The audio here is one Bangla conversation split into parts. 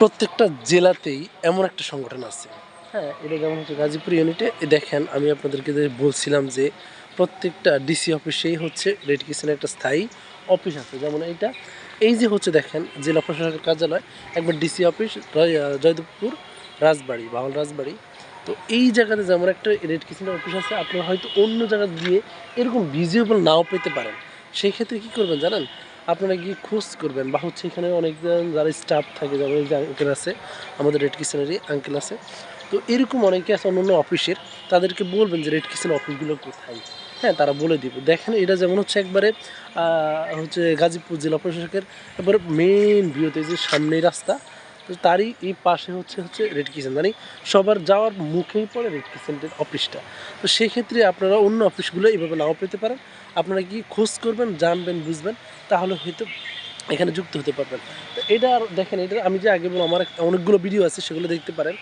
প্রত্যেকটা জেলাতেই এমন একটা সংগঠন আছে। হ্যাঁ এটা যেমন হচ্ছে গাজীপুর ইউনিটে দেখেন, আমি আপনাদেরকে যে বলছিলাম যে প্রত্যেকটা ডিসি অফিসেই হচ্ছে রেড কিচেনের একটা স্থায়ী অফিস আছে। যেমন এইটা, এই যে হচ্ছে দেখেন, জেলা প্রশাসকের কার্যালয়, একবার ডিসি অফিস জয়দেবপুর, রাজবাড়ি, বাউল রাজবাড়ি। তো এই জায়গাতে যেমন একটা রেড কিচেনের অফিস আছে, আপনারা হয়তো অন্য জায়গা গিয়ে এরকম ভিজিবল নাও পেতে পারেন। সেই ক্ষেত্রে কী করবেন জানেন? আপনারা গিয়ে খোঁজ করবেন বা হচ্ছে এখানে অনেকজন যারা স্টাফ থাকে যেমন যে আঙ্কেল আছে, আমাদের রেড কিচেনেরই আঙ্কেল আছে। তো এরকম অনেকে আছে অন্য অফিসের তাদেরকে বলবেন যে রেড কিচেন অফিসগুলো কোথায়? হ্যাঁ তারা বলে দিব। দেখেন, এটা যেমন হচ্ছে একবারে হচ্ছে গাজীপুর জেলা প্রশাসকের একবারে মেন ভিউতে যে সামনে রাস্তা তো তারই এই পাশে হচ্ছে হচ্ছে রেড কিচেন মানে সবার যাওয়ার মুখেই পড়ে রেড কিচেনের অফিসটা তো সেক্ষেত্রে আপনারা অন্য অফিসগুলো এইভাবে নাও পেতে পারেন। আপনারা কি খোঁজ করবেন, জানবেন, বুঝবেন, তাহলে হয়তো এখানে যুক্ত হতে পারবেন। তো এটা আর দেখেন, এটা আমি যে আগে বললাম, আমার অনেকগুলো ভিডিও আছে, সেগুলো দেখতে পারেন।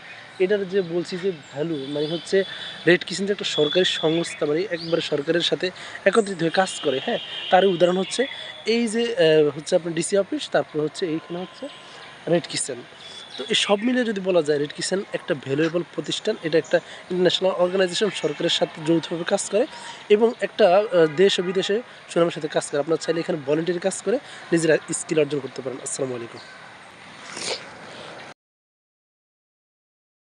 এটার যে বলছি যে ভ্যালু মানে হচ্ছে রেড কিচেন যে একটা সরকারি সংস্থা মানে একবারে সরকারের সাথে একত্রিত হয়ে কাজ করে হ্যাঁ? তার উদাহরণ হচ্ছে, এই যে হচ্ছে আপনার ডিসি অফিস তারপর হচ্ছে এইখানে হচ্ছে রেড কিচেন তো এই সব মিলে যদি বলা যায় রেড কিচেন একটা ভ্যালুয়েবল প্রতিষ্ঠান। এটা একটা ইন্টারন্যাশনাল অর্গানাইজেশন সরকারের সাথে যৌথভাবে কাজ করে এবং একটা দেশ ও বিদেশে সুনামের সাথে কাজ করে। আপনার চাইলে এখানে ভলেন্টিয়ার কাজ করে নিজেরা স্কিল অর্জন করতে পারেন। আসসালামু আলাইকুম।